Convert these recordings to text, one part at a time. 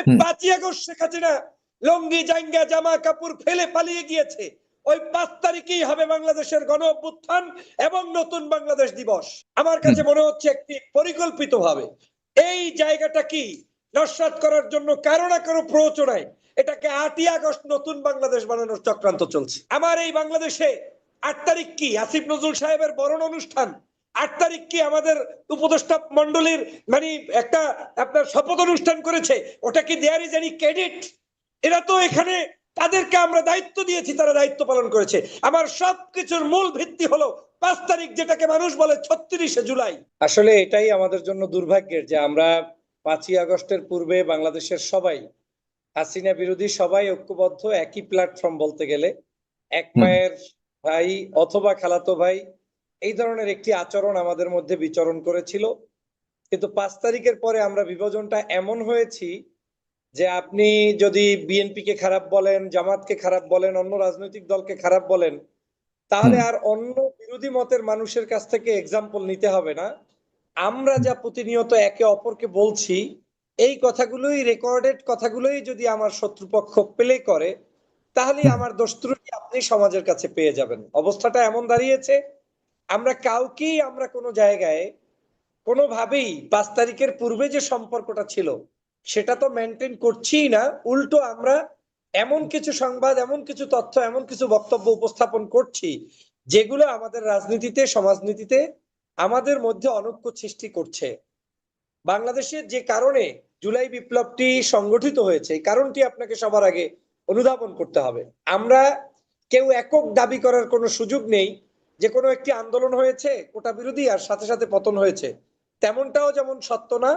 হুম। পাঁচই আগস্ট শেখ হাসিনা লঙ্গি জাঙ্গা জামা কাপড় ফেলে পালিয়ে গিয়েছে। ওই পাঁচ তারিখেই হবে বাংলাদেশের গণ অভ্যুত্থান এবং নতুন বাংলাদেশ দিবস। আমার কাছে মনে হচ্ছে একটি পরিকল্পিত ভাবে এই জায়গাটা কি নস্বাত করার জন্য কারও না কারও প্ররোচনায় এটাকে আটই আগস্ট নতুন বাংলাদেশ বানানোর চক্রান্ত চলছে। আমার এই বাংলাদেশে আট তারিখ কি? আসিফ নজরুল সাহেবের বরণ অনুষ্ঠান। আট তারিখ কি আমাদের উপদেষ্টা মন্ডলীর মানে একটা আপনার শপথ অনুষ্ঠান করেছে ওটা কি দেয়ার ইজ এনি ক্রেডিট এরা তো এখানে তাদেরকে আমরা দায়িত্ব দিয়েছি তারা দায়িত্ব পালন করেছে। আমার সবকিছুর মূল ভিত্তি হলো পাঁচ তারিখ যেটাকে মানুষ বলে ছত্রিশে জুলাই। আসলে এটাই আমাদের জন্য দুর্ভাগ্যের যে আমরা পাঁচই আগস্টের পূর্বে বাংলাদেশের সবাই হাসিনা বিরোধী সবাই ঐক্যবদ্ধ একই প্ল্যাটফর্ম বলতে গেলে এক মায়ের ভাই অথবা খালাতো ভাই এই ধরনের একটি আচরণ আমাদের মধ্যে বিচরণ করেছিল। কিন্তু পাঁচ তারিখের পরে আমরা বিভাজনটা এমন হয়েছি যে আপনি যদি বিএনপি কে খারাপ বলেন জামাতকে খারাপ বলেন অন্য রাজনৈতিক দলকে খারাপ বলেন তাহলে আর অন্য বিরোধী মতের মানুষের কাছ থেকে এক্সাম্পল নিতে হবে না। আমরা যা প্রতিনিয়ত একে অপরকে বলছি এই কথাগুলোই রেকর্ডেড কথাগুলোই যদি আমার শত্রুপক্ষ প্লে করে তাহলে। আমার দোস্তুটি আপনি সমাজের কাছে পেয়ে যাবেন। অবস্থাটা এমন দাঁড়িয়েছে আমরা কাউকেই আমরা কোনো জায়গায় কোনোভাবেই পাঁচ তারিখের পূর্বে যে সম্পর্কটা ছিল, সেটা তো মেনটেন করছিই না। উল্টো আমরা এমন কিছু সংবাদ, এমন কিছু তথ্য, এমন কিছু বক্তব্য উপস্থাপন করছি, যেগুলো আমাদের রাজনীতিতে, সমাজনীতিতে আমাদের মধ্যে অনৈক্য সৃষ্টি করছে। বাংলাদেশের যে কারণে জুলাই বিপ্লবটি সংগঠিত হয়েছে, এই কারণটি আপনাকে সবার আগে অনুধাবন করতে হবে। আমরা কেউ একক দাবি করার কোনো সুযোগ নেই যে কোনো একটি আন্দোলন হয়েছে, কোটা বিরোধী আর সাথে সাথে পতন হয়েছে। তেমনটাও যেমন সত্য না,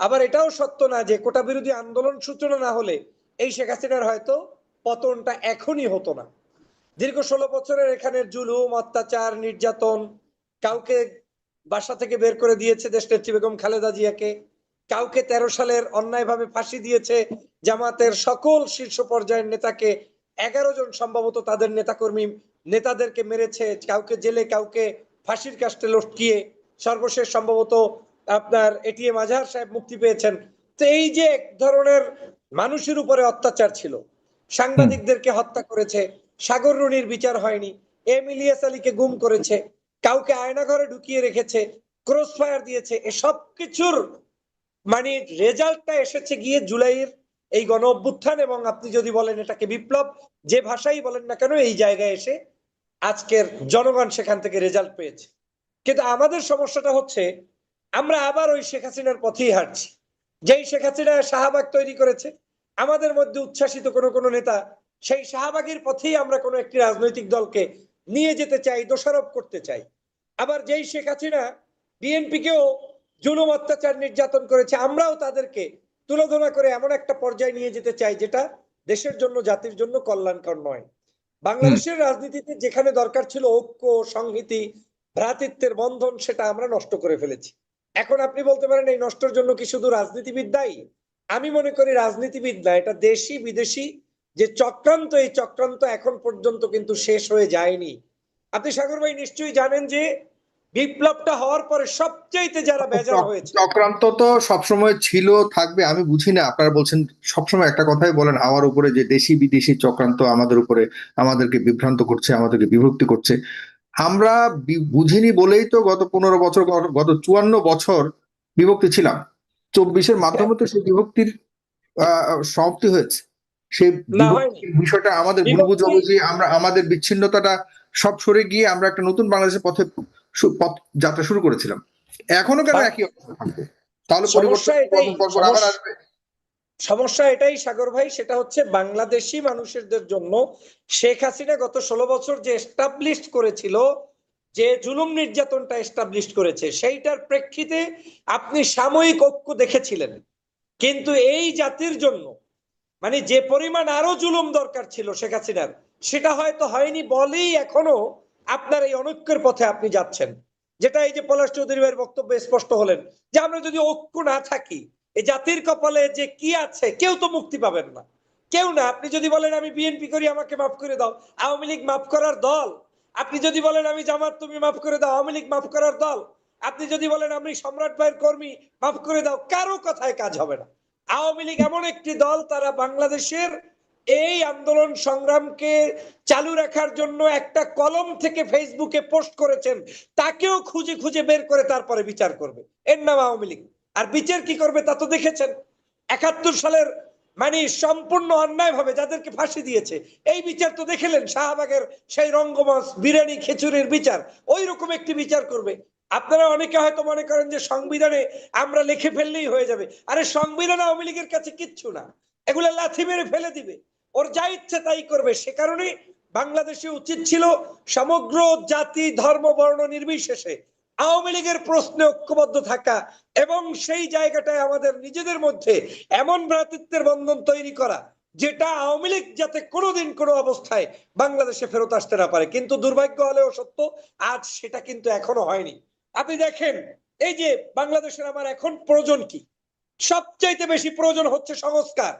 আবার এটাও সত্য না যে কোটা বিরোধী আন্দোলন সূচনা না হলে এই শেখ হাসিনার হয়তো পতনটা এখনই হতো না। দীর্ঘ ষোলো বছরের এখানে জুলুম, অত্যাচার, নির্যাতন কাউকে বাসা থেকে বের করে দিয়েছে দেশনেত্রী বেগম খালেদা জিয়াকে। কাউকে তেরো সালের অন্যায়ভাবে ফাঁসি দিয়েছে জামাতের সকল শীর্ষ পর্যায়ের নেতাকে। এগারো জন সম্ভবত তাদের নেতাকর্মী নেতাদেরকে মেরেছে, কাউকে জেলে, কাউকে ফাঁসির কাস্টে লটকিয়ে, সর্বশেষ সম্ভবত আপনার এটিএম আজহার সাহেব মুক্তি পেয়েছেন। তো এই যে এক ধরনের মানুষের উপরে অত্যাচার ছিল, সাংবাদিকদেরকে হত্যা করেছে, সাগর রুনির বিচার হয়নি, এম ইলিয়াস আলীকে গুম করেছে, কাউকে আয়না ঘরে ঢুকিয়ে রেখেছে, ক্রস ফায়ার দিয়েছে এসব কিছুর মানে রেজাল্টটা এসেছে গিয়ে জুলাইয়ের এই গণ অভ্যুত্থান এবং আপনি যদি বলেন এটাকে বিপ্লব, যে ভাষাই বলেন না কেন, এই জায়গায় এসে আজকের জনগণ সেখান থেকে রেজাল্ট পেয়েছে। কিন্তু আমাদের সমস্যাটা হচ্ছে, আমরা আবার ওই শেখ হাসিনার পথেই হাঁটছি। যেই শেখ হাসিনা শাহবাগ তৈরি করেছে, আমাদের মধ্যে উচ্ছ্বাসিত কোনো কোনো নেতা সেই শাহবাগের পথেই আমরা কোনো একটি রাজনৈতিক দলকে নিয়ে যেতে চাই, দোষারোপ করতে চাই। আবার যেই শেখ হাসিনা বিএনপিকেও জুলুম অত্যাচার নির্যাতন করেছে, আমরাও তাদেরকে তুলোধনা করে এমন একটা পর্যায়ে নিয়ে যেতে চাই, যেটা দেশের জন্য, জাতির জন্য কল্যাণকর নয়। বাংলাদেশের রাজনীতিতে যেখানে দরকার ছিল ঐক্য, সংহতি, ভ্রাতৃত্বের বন্ধন, সেটা আমরা নষ্ট করে ফেলেছি। এখন আপনি বলতে পারেন, এই নষ্টের জন্য কি শুধু রাজনীতিবিদ দায়ী? আমি মনে করি রাজনীতিবিদ না, এটা দেশি বিদেশি যে চক্রান্ত, এই চক্রান্ত এখন পর্যন্ত কিন্তু শেষ হয়ে যায়নি। আপনি সাগর ভাই নিশ্চয়ই জানেন যে বিপ্লবটা হওয়ার পরে সবচাইতে যারা বেজার হয়েছে চক্রান্ত তো সবসময় ছিল থাকবে আমি বুঝি না। আপনারা বলছেন সবসময় একটা কথাই বলেন আমার উপরে যে দেশি বিদেশি চক্রান্ত আমাদের উপরে আমাদেরকে বিভ্রান্ত করছে আমাদেরকে বিভক্তি করছে। আমরা বুঝিনি বলেই তো গত পনেরো বছর গত- চুয়ান্ন বছর বিভক্তি ছিলাম। চব্বিশের মাধ্যমে তো সেই বিভক্তির আহ, সমাপ্তি হয়েছে। সেই বিষয়টা আমাদের ভুল বুঝাবুঝি আমরা আমাদের বিচ্ছিন্নতাটা সব সরে গিয়ে আমরা একটা নতুন বাংলাদেশের পথে পথ যাত্রা শুরু করেছিলাম। এখনও কেন একই তাহলে সমস্যা পরিবর্তন এটাই, পর পর আবার আসবে। সমস্যা এটাই সাগর ভাই সেটা হচ্ছে বাংলাদেশি মানুষদের জন্য শেখ হাসিনা গত ষোলো বছর যে এস্টাবলিশ করেছিল যে জুলুম নির্যাতনটা এস্টাবলিশ করেছে সেইটার প্রেক্ষিতে আপনি সাময়িক ঐক্য দেখেছিলেন। কিন্তু এই জাতির জন্য মানে যে পরিমাণ আরও জুলুম দরকার ছিল শেখ হাসিনার সেটা হয়তো হয়নি বলেই এখনও আপনার এই অনৈক্যের পথে আপনি যাচ্ছেন। যেটা এই যে পলাশ চৌধুরী ভাইয়ের বক্তব্যে স্পষ্ট হলেন যে আমরা যদি ঐক্য না থাকি এই জাতির কপালে যে কি আছে, কেউ তো মুক্তি পাবেন না। কেউ না। আপনি যদি বলেন আমি বিএনপি করি, আমাকে মাফ করে দাও। আওয়ামী লীগ মাফ করার দল। আপনি যদি বলেন আমি জামাত, তুমি মাফ করে দাও। আওয়ামী লীগ মাফ করার দল। আপনি যদি বলেন আমি সম্রাট ভাইয়ের কর্মী, মাফ করে দাও। কারও কথায় কাজ হবে না। আওয়ামী লীগ এমন একটি দল, তারা বাংলাদেশের এই আন্দোলন সংগ্রামকে চালু রাখার জন্য একটা কলম থেকে ফেসবুকে পোস্ট করেছেন, তাকেও খুঁজে খুঁজে বের করে তারপরে বিচার করবে। এর নাম আওয়ামী লীগ। আর বিচার কি করবে তা তো দেখেছেন। একাত্তর সালের মানে সম্পূর্ণ অন্যায় ভাবে যাদেরকে ফাঁসি দিয়েছে, এই বিচার তো দেখেলেন শাহবাগের সেই রঙ্গমঞ্চ, বিরিয়ানি খেচুরির বিচার ওই রকম একটি বিচার করবে। আপনারা অনেকে হয়তো মনে করেন যে সংবিধানে আমরা লিখে ফেললেই হয়ে যাবে। আরে সংবিধান আওয়ামী লীগের কাছে কিচ্ছু না। এগুলো লাথি মেরে ফেলে দিবে। ওর যা ইচ্ছে তাই করবে। সে কারণে বাংলাদেশে উচিত ছিল সমগ্র জাতি, ধর্ম, বর্ণ নির্বিশেষে আওয়ামী লীগের প্রশ্নে ঐক্যবদ্ধ থাকা এবং সেই জায়গাটায় আমাদের নিজেদের মধ্যে এমন ভ্রাতৃত্বের বন্ধন তৈরি করা, যেটা আওয়ামী লীগ যাতে কোনোদিন কোনো অবস্থায় বাংলাদেশে ফেরত আসতে না পারে। কিন্তু দুর্ভাগ্য হলেও সত্য, আজ সেটা কিন্তু এখনও হয়নি। আপনি দেখেন, এই যে বাংলাদেশের আমার এখন প্রয়োজন কি? সবচাইতে বেশি প্রয়োজন হচ্ছে সংস্কার।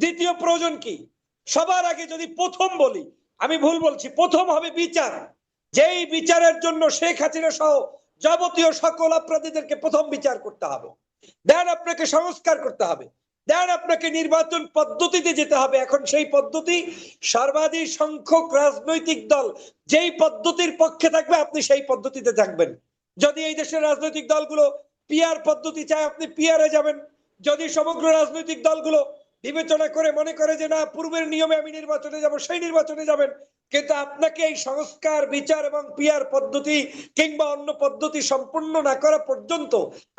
দ্বিতীয় প্রয়োজন কি? সবার আগে যদি প্রথম বলি, আমি ভুল বলছি, প্রথম হবে বিচার। যেই বিচারের জন্য শেখ হাসিনা সহ যাবতীয় সকল অপরাধীদেরকে প্রথম বিচার করতে হবে। দেন আপনাকে সংস্কার করতে হবে। দেন আপনাকে নির্বাচন পদ্ধতিতে যেতে হবে। এখন সেই পদ্ধতি সর্বাধিক সংখ্যক রাজনৈতিক দল যেই পদ্ধতির পক্ষে থাকবে, আপনি সেই পদ্ধতিতে থাকবেন। যদি এই দেশের রাজনৈতিক দলগুলো পিয়ার পদ্ধতি চায়, আপনি পিয়ারে যাবেন। যদি সমগ্র রাজনৈতিক দলগুলো বিবেচনা করে মনে করে যে না, পূর্বের নিয়মে আমি নির্বাচনে যাব, সেই নির্বাচনে যাবেন। কিন্তু আপনাকে এই সংস্কার, বিচার এবং পিয়ার পদ্ধতি কিংবা অন্য পদ্ধতি সম্পূর্ণ না করা পর্যন্ত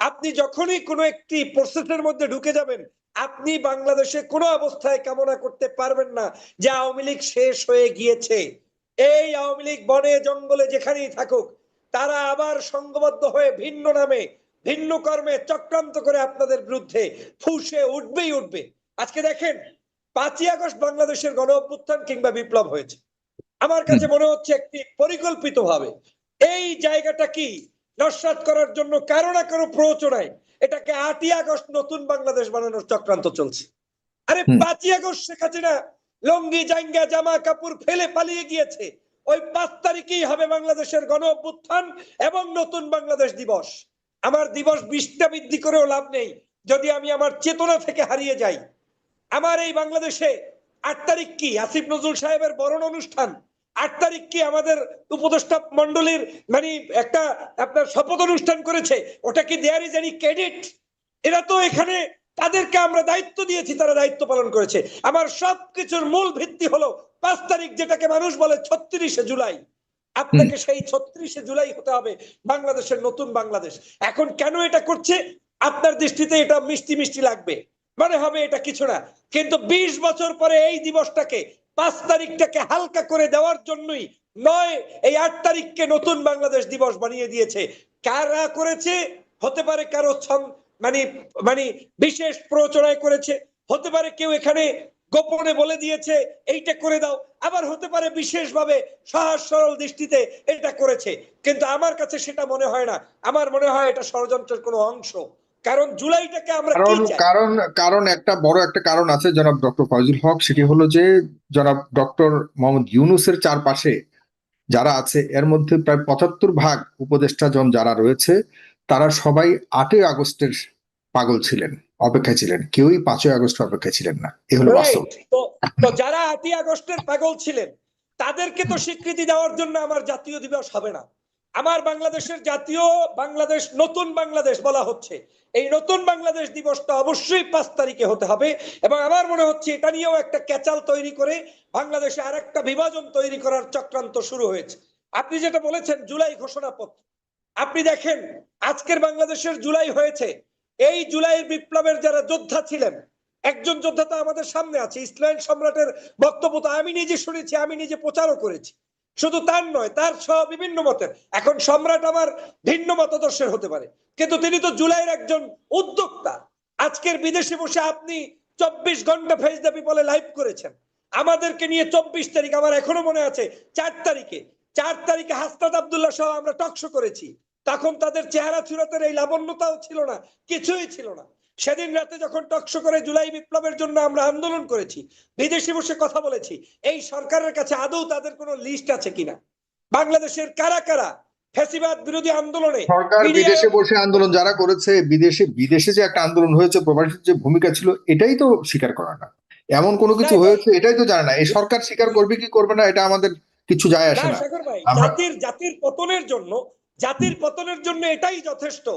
আপনি যখনই কোনো একটি প্রসেসের মধ্যে ঢুকে যাবেন, আপনি বাংলাদেশে কোনো অবস্থায় কামনা করতে পারবেন না যে আওয়ামী লীগ শেষ হয়ে গিয়েছে। এই আওয়ামী লীগ বনে, জঙ্গলে যেখানেই থাকুক, তারা আবার সংঘবদ্ধ হয়ে ভিন্ন নামে, ভিন্ন কর্মে চক্রান্ত করে আপনাদের বিরুদ্ধে ফুসে উঠবেই উঠবে। আজকে দেখেন পাঁচই আগস্ট বাংলাদেশের গণ অভ্যুত্থান কিংবা বিপ্লব হয়েছে। আমার কাছে মনে হচ্ছে একটি পরিকল্পিত ভাবে এই জায়গাটা কি নস্বাত করার জন্য কারও না কারও প্ররোচনায় এটাকে আটই আগস্ট নতুন বাংলাদেশ বানানোর চক্রান্ত চলছে। আরে পাঁচই আগস্ট শেখ হাসিনা লঙ্গি জাঙ্গা জামা কাপড় ফেলে পালিয়ে গিয়েছে। ওই পাঁচ তারিখেই হবে বাংলাদেশের গণ অভ্যুত্থান এবং নতুন বাংলাদেশ দিবস। আমার দিবস বিশটা বৃদ্ধি করেও লাভ নেই। যদি আমি আমার চেতনা থেকে হারিয়ে যাই আমার এই বাংলাদেশে আট তারিখ কি? আসিফ নজরুল সাহেবের বরণ অনুষ্ঠান। আট তারিখ কি আমাদের উপদেষ্টা মন্ডলীর মানে একটা আপনার শপথ অনুষ্ঠান করেছে? ওটা কি দেয়ার ইজ এনি ক্রেডিট এরা তো এখানে তাদেরকে আমরা দায়িত্ব দিয়েছি তারা দায়িত্ব পালন করেছে। আমার সবকিছুর মূল ভিত্তি হলো পাঁচ তারিখ যেটাকে মানুষ বলে ছত্রিশে জুলাই। আপনাকে সেই ছত্রিশে জুলাই হতে হবে বাংলাদেশের নতুন বাংলাদেশ। এখন কেন এটা করছে? আপনার দৃষ্টিতে এটা মিষ্টি মিষ্টি লাগবে। মনে হবে এটা কিছু না। কিন্তু ২০ বছর পরে এই দিবসটাকে, পাঁচ তারিখটাকে হালকা করে দেওয়ার জন্যই নয়, এই আট তারিখকে নতুন বাংলাদেশ দিবস বানিয়ে দিয়েছে। কারা করেছে? হতে পারে কারও মানে মানে বিশেষ প্রচনায় করেছে। হতে পারে কেউ এখানে গোপনে বলে দিয়েছে, এইটা করে দাও। আবার হতে পারে বিশেষভাবে সহজ সরল দৃষ্টিতে এটা করেছে। কিন্তু আমার কাছে সেটা মনে হয় না। আমার মনে হয় এটা ষড়যন্ত্রের কোনো অংশ। কারণ জুলাইটাকে আমরা কারণ কারণ কারণ একটা বড় একটা কারণ আছে জনাব ডক্টর ফয়জুল হক সেটি হলো যে জনাব ডক্টর মোহাম্মদ ইউনুসের চারপাশে যারা আছে এর মধ্যে প্রায় পঁচাত্তর ভাগ উপদেষ্টা জন যারা রয়েছে তারা সবাই আটই আগস্টের পাগল ছিলেন অপেক্ষা ছিলেন। কেউই পাঁচই আগস্ট অপেক্ষা ছিলেন না। এ হলো বাস্তব। তো তো যারা আটই আগস্টের পাগল ছিলেন তাদেরকে তো স্বীকৃতি দেওয়ার জন্য আমার জাতীয় দিবস হবে না। আমার বাংলাদেশের জাতীয় বাংলাদেশ, নতুন বাংলাদেশ বলা হচ্ছে। এই নতুন বাংলাদেশ দিবসটা অবশ্যই পাঁচ তারিখে হতে হবে এবং আমার মনে হচ্ছে এটা নিয়েও একটা ক্যাচাল তৈরি করে বাংলাদেশে আর একটা বিভাজন তৈরি করার চক্রান্ত শুরু হয়েছে। আপনি যেটা বলেছেন, জুলাই ঘোষণাপত্র। আপনি দেখেন, আজকের বাংলাদেশের জুলাই হয়েছে। এই জুলাইয়ের বিপ্লবের যারা যোদ্ধা ছিলেন, একজন যোদ্ধা তো আমাদের সামনে আছে, ইসরায়েল সম্রাটের বক্তব্য তো আমি নিজে শুনেছি, আমি নিজে প্রচারও করেছি। শুধু তার নয়, তার সহ বিভিন্ন মতের। এখন সম্রাট আমার ভিন্ন মতাদর্শের হতে পারে। কিন্তু তিনি তো জুলাইয়ের একজন উদ্যোক্তা। আজকের বিদেশে বসে আপনি চব্বিশ ঘণ্টা ফেস দ্য পিপলে লাইভ করেছেন। আমাদেরকে নিয়ে চব্বিশ তারিখ আমার এখনও মনে আছে, চার তারিখে। চার তারিখে হাসনাত আবদুল্লাহ সহ আমরা টকশো করেছি। তখন তাদের চেহারা চূড়াতের এই লাবণ্যতাও ছিল না, কিছুই ছিল না। সেদিন রাতে যখন টকশো করে জুলাই বিপ্লবের জন্য আমরা আন্দোলন করেছি বিদেশে বসে কথা বলেছি এই সরকারের কাছে আদৌ তাদের কোনো লিস্ট আছে কিনা? বাংলাদেশের কারা কারা ফ্যাসিবাদ বিরোধী আন্দোলনে সরকার বিদেশে বসে আন্দোলন যারা করেছে বিদেশে বিদেশে যে একটা আন্দোলন হয়েছে প্রবাসীর যে ভূমিকা ছিল এটাই তো স্বীকার করা না। এমন কোনো কিছু হয়েছে এটাই তো জানে না। এই সরকার স্বীকার করবে কি করবে না এটা আমাদের কিছু যায় আসে না জাতির জাতির পতনের জন্য জাতির পতনের জন্য এটাই যথেষ্ট।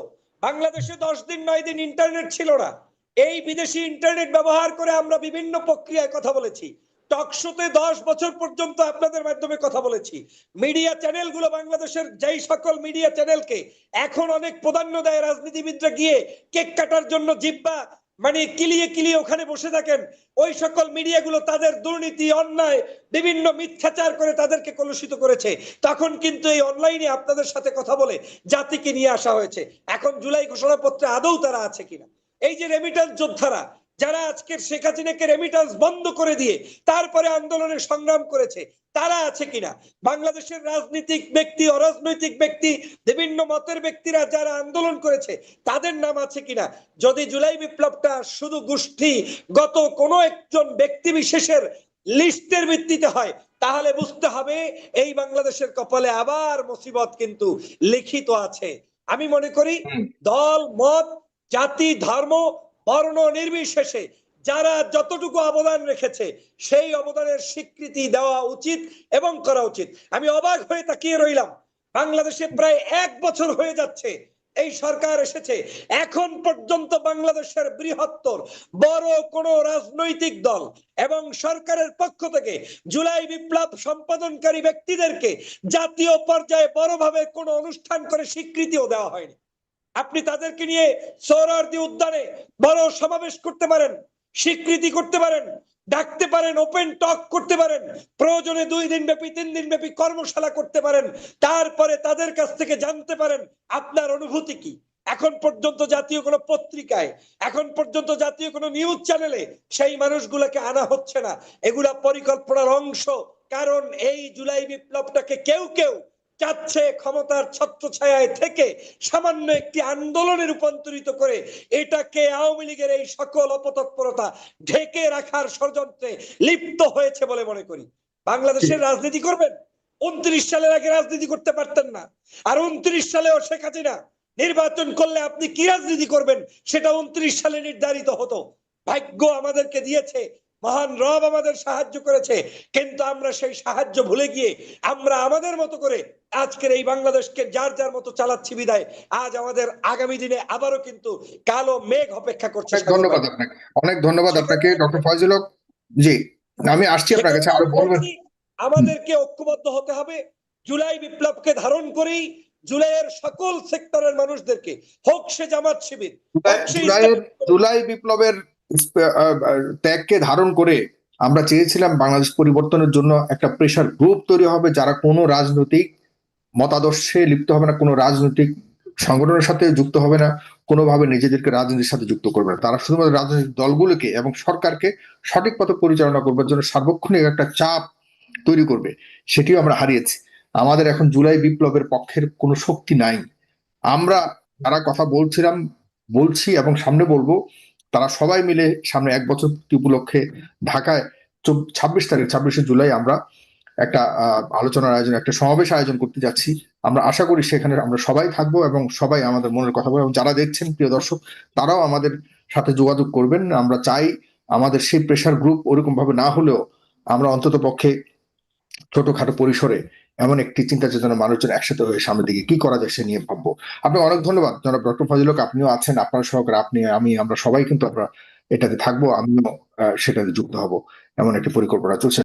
বাংলাদেশে দশ দিন, নয় দিন ইন্টারনেট ছিল না। এই বিদেশি ইন্টারনেট ব্যবহার করে আমরা বিভিন্ন প্রক্রিয়ায় কথা বলেছি। টকশোতে দশ বছর পর্যন্ত আপনাদের মাধ্যমে কথা বলেছি। মিডিয়া চ্যানেলগুলো বাংলাদেশের যেই সকল মিডিয়া চ্যানেলকে এখন অনেক প্রাধান্য দেয় রাজনীতিবিদরা গিয়ে কেক কাটার জন্য জিব্বা মানে কিলিয়ে কিলিয়ে ওখানে বসে থাকেন। ওই সকল মিডিয়াগুলো তাদের দুর্নীতি, অন্যায়, বিভিন্ন মিথ্যাচার করে তাদেরকে কলুষিত করেছে। তখন কিন্তু এই অনলাইনে আপনাদের সাথে কথা বলে জাতিকে নিয়ে আসা হয়েছে। এখন জুলাই ঘোষণাপত্রে আদৌ তারা আছে কিনা? এই যে রেমিটেন্স যোদ্ধারা যারা আজকের শেখ হাসিনাকে রেমিটেন্স বন্ধ করে দিয়ে তারপরে আন্দোলনের সংগ্রাম করেছে তারা আছে কিনা? বাংলাদেশের রাজনীতিক ব্যক্তি অরাজনৈতিক ব্যক্তি বিভিন্ন মতের ব্যক্তিরা যারা আন্দোলন করেছে তাদের নাম আছে কিনা? যদি জুলাই বিপ্লবটা শুধু গোষ্ঠী গত কোনো একজন ব্যক্তি বিশেষের লিস্টের ভিত্তিতে হয় তাহলে বুঝতে হবে এই বাংলাদেশের কপালে আবার মুসিবত কিন্তু লিখিত আছে। আমি মনে করি। দল মত জাতি ধর্ম বর্ণ নির্বিশেষে যারা যতটুকু অবদান রেখেছে, সেই অবদানের স্বীকৃতি দেওয়া উচিত এবং করা উচিত। আমি অবাক হয়ে তাকিয়ে রইলাম। বাংলাদেশে প্রায় এক বছর হয়ে যাচ্ছে, এই সরকার এসেছে। এখন পর্যন্ত বাংলাদেশের বৃহত্তর, বড় কোন রাজনৈতিক দল এবং সরকারের পক্ষ থেকে জুলাই বিপ্লব সম্পাদনকারী ব্যক্তিদেরকে জাতীয় পর্যায়ে বড়ভাবে কোনো অনুষ্ঠান করে স্বীকৃতিও দেওয়া হয়নি। আপনি তাদেরকে নিয়ে সৌরার্দি উদ্যানে বড় সমাবেশ করতে পারেন, স্বীকৃতি করতে পারেন, ডাকতে পারেন ওপেন টক করতে পারেন, প্রয়োজনে দুই দিন ব্যাপী, তিন দিন ব্যাপী কর্মশালা করতে পারেন, তারপরে তাদের কাছ থেকে জানতে পারেন আপনার অনুভূতি কি। এখন পর্যন্ত জাতীয় কোনো পত্রিকায়, এখন পর্যন্ত জাতীয় কোনো নিউজ চ্যানেলে সেই মানুষগুলোকে আনা হচ্ছে না। এগুলা পরিকল্পনার অংশ। কারণ এই জুলাই বিপ্লবটাকে কেউ কেউ চাচ্ছে ক্ষমতার ছত্রছায়ায় থেকে সামান্য একটি আন্দোলনে রূপান্তরিত করে এটাকে আওয়ামী লীগের এই সকল অপতৎপরতা ঢেকে রাখার ষড়যন্ত্রে লিপ্ত হয়েছে বলে মনে করি। বাংলাদেশের রাজনীতি করবেন? উনত্রিশ সালের আগে রাজনীতি করতে পারতেন না। আর উনত্রিশ সালেও শেখ হাসিনা নির্বাচন করলে আপনি কি রাজনীতি করবেন? সেটা উনত্রিশ সালে নির্ধারিত হতো। ভাগ্য আমাদেরকে দিয়েছে। মহান রব আমাদের সাহায্য করেছে। কিন্তু আমরা সেই সাহায্য ভুলে গিয়ে আমরা আমাদের মতো করে আজকের এই বাংলাদেশকে যার যার মতো চালাচ্ছি বিদায় আজ আমাদের আগামী দিনে আবারও কিন্তু কালো মেঘ অপেক্ষা করছে ধন্যবাদ আপনাকে। অনেক ধন্যবাদ আপনাকে ডক্টর ফয়জুল হক। জি আমি আসছি আপনার কাছে আরও বলবেন আমাদেরকে ঐক্যবদ্ধ হতে হবে। জুলাই বিপ্লবকে ধারণ করেই জুলাইয়ের সকল সেক্টরের মানুষদেরকে হোক সে জামাত শিবির জুলাই- বিপ্লবের ত্যাগকে ধারণ করে আমরা চেয়েছিলাম বাংলাদেশ পরিবর্তনের জন্য একটা প্রেশার গ্রুপ তৈরি হবে যারা কোনো রাজনৈতিক মতাদর্শে লিপ্ত হবে না, কোনো রাজনৈতিক সংগঠনের সাথে যুক্ত হবে না, কোনোভাবে নিজেদেরকে রাজনীতির সাথে যুক্ত করবে না। তারা শুধুমাত্র রাজনৈতিক দলগুলোকে এবং সরকারকে সঠিক পথে পরিচালনা করবার জন্য সার্বক্ষণিক একটা চাপ তৈরি করবে, সেটিও আমরা হারিয়েছি। আমাদের এখন জুলাই বিপ্লবের পক্ষের কোনো শক্তি নাই। আমরা যারা কথা বলছিলাম, বলছি এবং সামনে বলব তারা সবাই মিলে সামনে এক বছর উপলক্ষে ঢাকায় ছাব্বিশ তারিখ, ছাব্বিশে জুলাই আমরা একটা আলোচনার আয়োজন, একটা সমাবেশ আয়োজন করতে যাচ্ছি। আমরা আশা করি সেখানে আমরা সবাই থাকব এবং সবাই আমাদের মনের কথা বলব। এবং যারা দেখছেন, প্রিয় দর্শক, তারাও আমাদের সাথে যোগাযোগ করবেন। আমরা চাই আমাদের সেই প্রেশার গ্রুপ ওরকম ভাবে না হলেও আমরা অন্তত পক্ষে ছোটখাটো পরিসরে এমন একটি চিন্তা চেতনা মানুষজন একসাথে হয়ে সামনের দিকে কি করা যায় সে নিয়ে ভাববো। আপনাকে অনেক ধন্যবাদ। জনাব ডক্টর ফজলক আপনিও আছেন, আপনার সহকারে আপনি, আমি, আমরা সবাই কিন্তু আমরা এটাতে থাকব, আমিও সেটাতে যুক্ত হব। এমন একটি পরিকল্পনা চলছে।